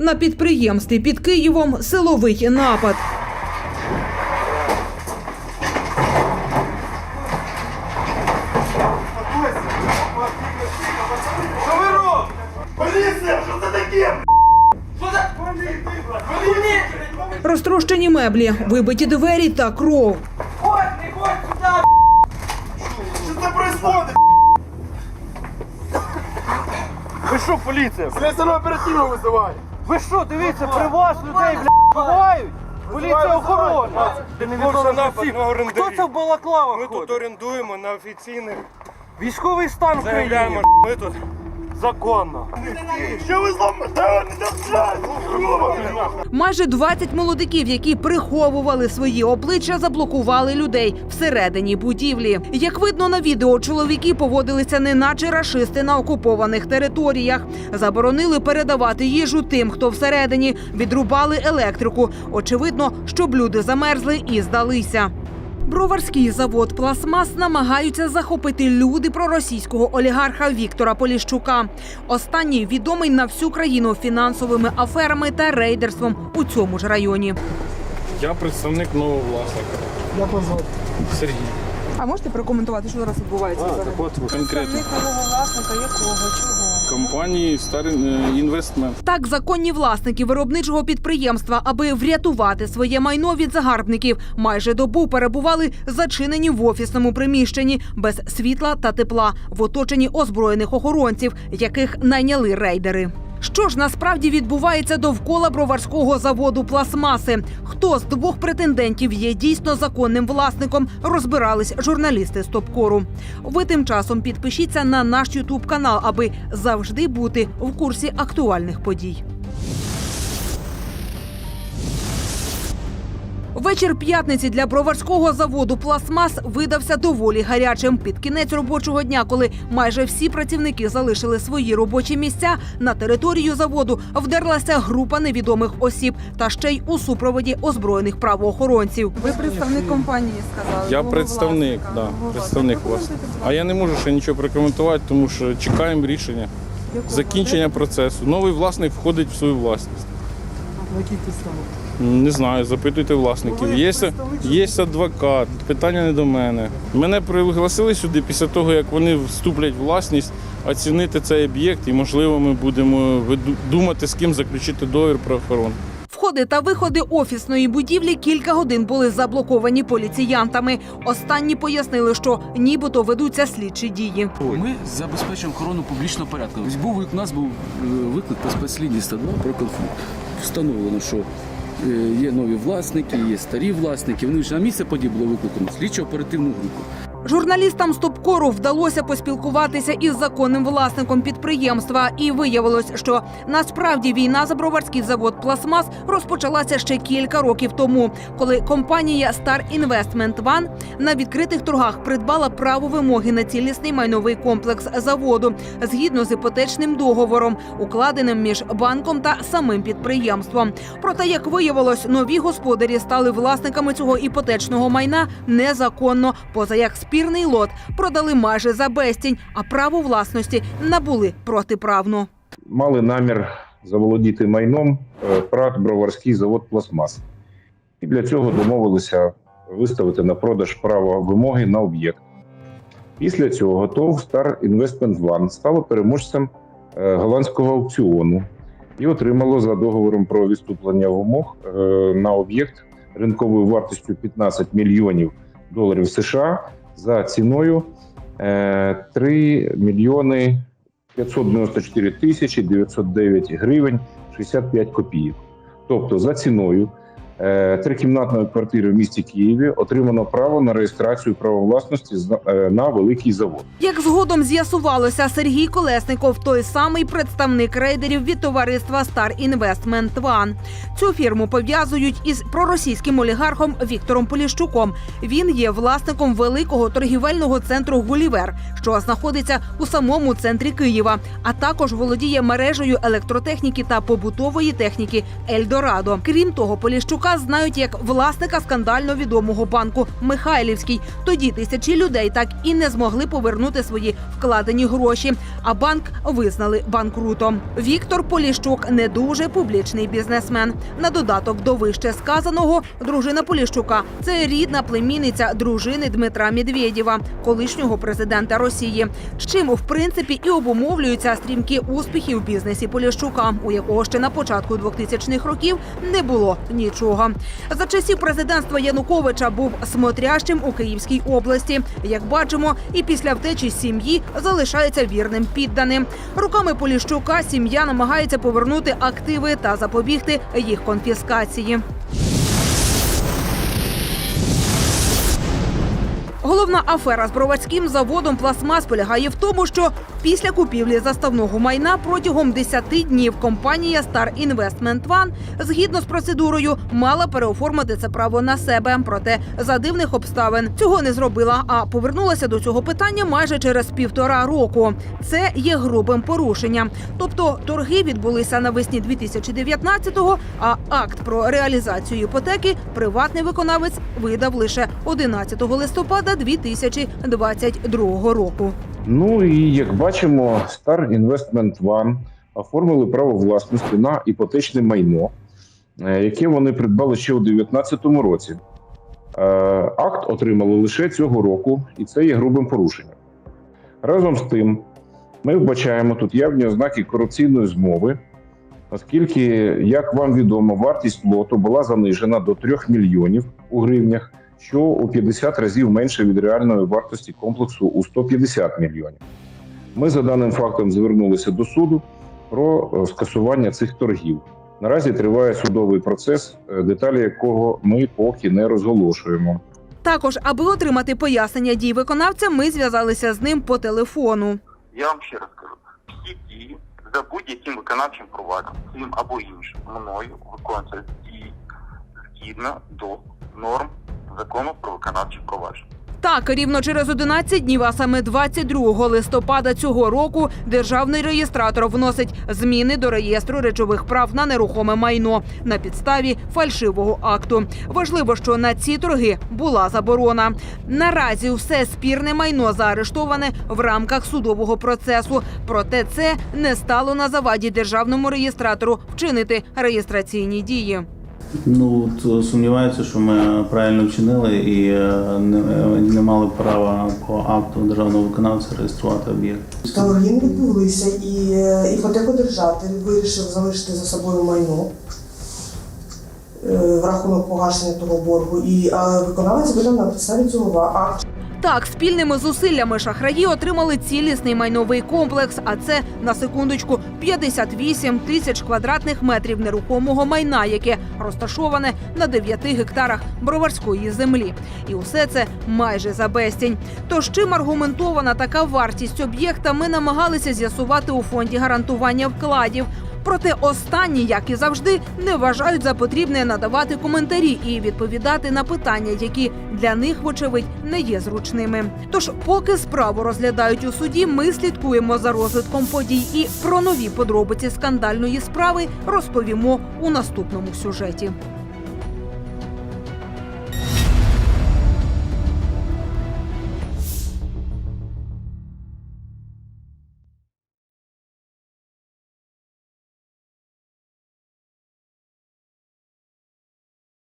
На підприємстві під Києвом силовий напад. Розтрощені меблі, вибиті двері та кров. Що це происходит? Ви що, поліція? Слесарну оперативну визивай! Ви що, дивіться, при вас людей, блядь, ховають! Поліція охорона! Ти не відомо напад на Хто орендарів. це в балаклавах Ми тут ходить? орендуємо на офіційних. Військовий стан в Заявляємо, ми тут. Законно. Що ви зламали? Майже 20 молодиків, які приховували свої обличчя, заблокували людей всередині будівлі. Як видно на відео, чоловіки поводилися неначе рашисти на окупованих територіях. Заборонили передавати їжу тим, хто всередині, відрубали електрику. Очевидно, щоб люди замерзли і здалися. Броварський завод Пластмас намагаються захопити люди проросійського олігарха Віктора Поліщука. Останній відомий на всю країну фінансовими аферами та рейдерством у цьому ж районі. Я представник нового власника. Я позвав. Сергій. А можете прокоментувати, що зараз відбувається? Конкретно нового власника якого чого? Компанії Star Investment. Так, законні власники виробничого підприємства, аби врятувати своє майно від загарбників, майже добу перебували зачинені в офісному приміщенні без світла та тепла в оточенні озброєних охоронців, яких найняли рейдери. Що ж насправді відбувається довкола броварського заводу пластмаси? Хто з двох претендентів є дійсно законним власником? Розбирались журналісти Стопкору. Ви тим часом підпишіться на наш Ютуб канал, аби завжди бути в курсі актуальних подій. Вечір п'ятниці для броварського заводу Пластмас видався доволі гарячим. Під кінець робочого дня, коли майже всі працівники залишили свої робочі місця, на територію заводу вдерлася група невідомих осіб та ще й у супроводі озброєних правоохоронців. Ви представник компанії сказали. Я представник, да, представник власника. А я не можу ще нічого прокоментувати, тому що чекаємо рішення. Закінчення процесу. Новий власник входить в свою власність. На підставах? Не знаю, запитуйте власників. Є, є адвокат, питання не до мене. Мене пригласили сюди після того, як вони вступлять в власність, оцінити цей об'єкт, і можливо ми будемо виду- думати, з ким заключити договір про охорону. Входи та виходи офісної будівлі кілька годин були заблоковані поліціянтами. Останні пояснили, що нібито ведуться слідчі дії. Ми забезпечуємо охорону публічного порядку. Ось був у нас був е, виклик по спецлінії 102 про конфлікт. Встановлено, що є нові власники, є старі власники. Вони вже на місце події було викликано слідчо оперативну групу. Журналістам Стопкору вдалося поспілкуватися із законним власником підприємства, і виявилось, що насправді війна за броварський завод Пластмас розпочалася ще кілька років тому, коли компанія Star Investment One на відкритих торгах придбала право вимоги на цілісний майновий комплекс заводу згідно з іпотечним договором, укладеним між банком та самим підприємством. Проте, як виявилось, нові господарі стали власниками цього іпотечного майна незаконно, поза як спірний лот продали майже за безцінь, а право власності набули протиправно. мали намір заволодіти майном е, ПРАТ Броварський завод Пластмас. І для цього домовилися виставити на продаж право вимоги на об'єкт. Після цього ТОВ Star Investment One стало переможцем е, голландського аукціону і отримало за договором про відступлення вимог е, на об'єкт ринковою вартістю 15 мільйонів доларів США за ціною е, 3 мільйони 594 тисячі 909 гривень 65 копійок. Тобто за ціною е, трикімнатної квартири в місті Києві отримано право на реєстрацію права власності е, на великий завод. Як згодом з'ясувалося, Сергій Колесников той самий представник рейдерів від товариства Star Investment One. Цю фірму пов'язують із проросійським олігархом Віктором Поліщуком. Він є власником великого торгівельного центру Гулівер, що знаходиться у самому центрі Києва, а також володіє мережею електротехніки та побутової техніки Ельдорадо. Крім того, Поліщука Поліщука знають як власника скандально відомого банку Михайлівський. Тоді тисячі людей так і не змогли повернути свої вкладені гроші. А банк визнали банкрутом. Віктор Поліщук не дуже публічний бізнесмен. На додаток до вище сказаного, дружина Поліщука це рідна племінниця дружини Дмитра Медведєва, колишнього президента Росії. З чим в принципі і обумовлюються стрімкі успіхи в бізнесі Поліщука, у якого ще на початку 2000-х років не було нічого. За часів президентства Януковича був смотрящим у Київській області. Як бачимо, і після втечі сім'ї залишається вірним підданим. Руками Поліщука сім'я намагається повернути активи та запобігти їх конфіскації. Головна афера з броварським заводом пластмас полягає в тому, що після купівлі заставного майна протягом 10 днів компанія Star Investment One згідно з процедурою мала переоформити це право на себе. Проте за дивних обставин цього не зробила, а повернулася до цього питання майже через півтора року. Це є грубим порушенням. Тобто торги відбулися навесні 2019-го, а акт про реалізацію іпотеки приватний виконавець видав лише 11 листопада 2022 року. Ну і як бачимо, Star Investment One оформили право власності на іпотечне майно, е, яке вони придбали ще у 2019 році. Е, Акт отримали лише цього року, і це є грубим порушенням. Разом з тим, ми вбачаємо тут явні ознаки корупційної змови, оскільки, як вам відомо, вартість лоту була занижена до 3 мільйонів у гривнях, що у 50 разів менше від реальної вартості комплексу у 150 мільйонів. Ми за даним фактом звернулися до суду про е, скасування цих торгів. Наразі триває судовий процес, е, деталі якого ми поки не розголошуємо. Також, аби отримати пояснення дій виконавця, ми зв'язалися з ним по телефону. Я вам ще раз кажу, всі дії за будь-яким виконавчим провадженням, цим або іншим, мною виконуються дії згідно до норм закону про виконавчі провадження. Так, рівно через 11 днів, а саме 22 листопада цього року, державний реєстратор вносить зміни до реєстру речових прав на нерухоме майно на підставі фальшивого акту. Важливо, що на ці торги була заборона. Наразі все спірне майно заарештоване в рамках судового процесу. Проте це не стало на заваді державному реєстратору вчинити реєстраційні дії. Ну, от, сумніваюся, що ми правильно вчинили і е, не, не мали права по акту державного виконавця реєструвати об'єкт. Торги не відбулися, і е, іпотекодержатель вирішив залишити за собою майно е, в рахунок погашення того боргу. І виконавець видав на підставі цього акт Так, спільними зусиллями шахраї отримали цілісний майновий комплекс. А це на секундочку 58 тисяч квадратних метрів нерухомого майна, яке розташоване на 9 гектарах броварської землі. І усе це майже за безцінь. Тож чим аргументована така вартість об'єкта, ми намагалися з'ясувати у фонді гарантування вкладів. Проте останні, як і завжди, не вважають за потрібне надавати коментарі і відповідати на питання, які для них, вочевидь, не є зручними. Тож, поки справу розглядають у суді, ми слідкуємо за розвитком подій і про нові подробиці скандальної справи розповімо у наступному сюжеті.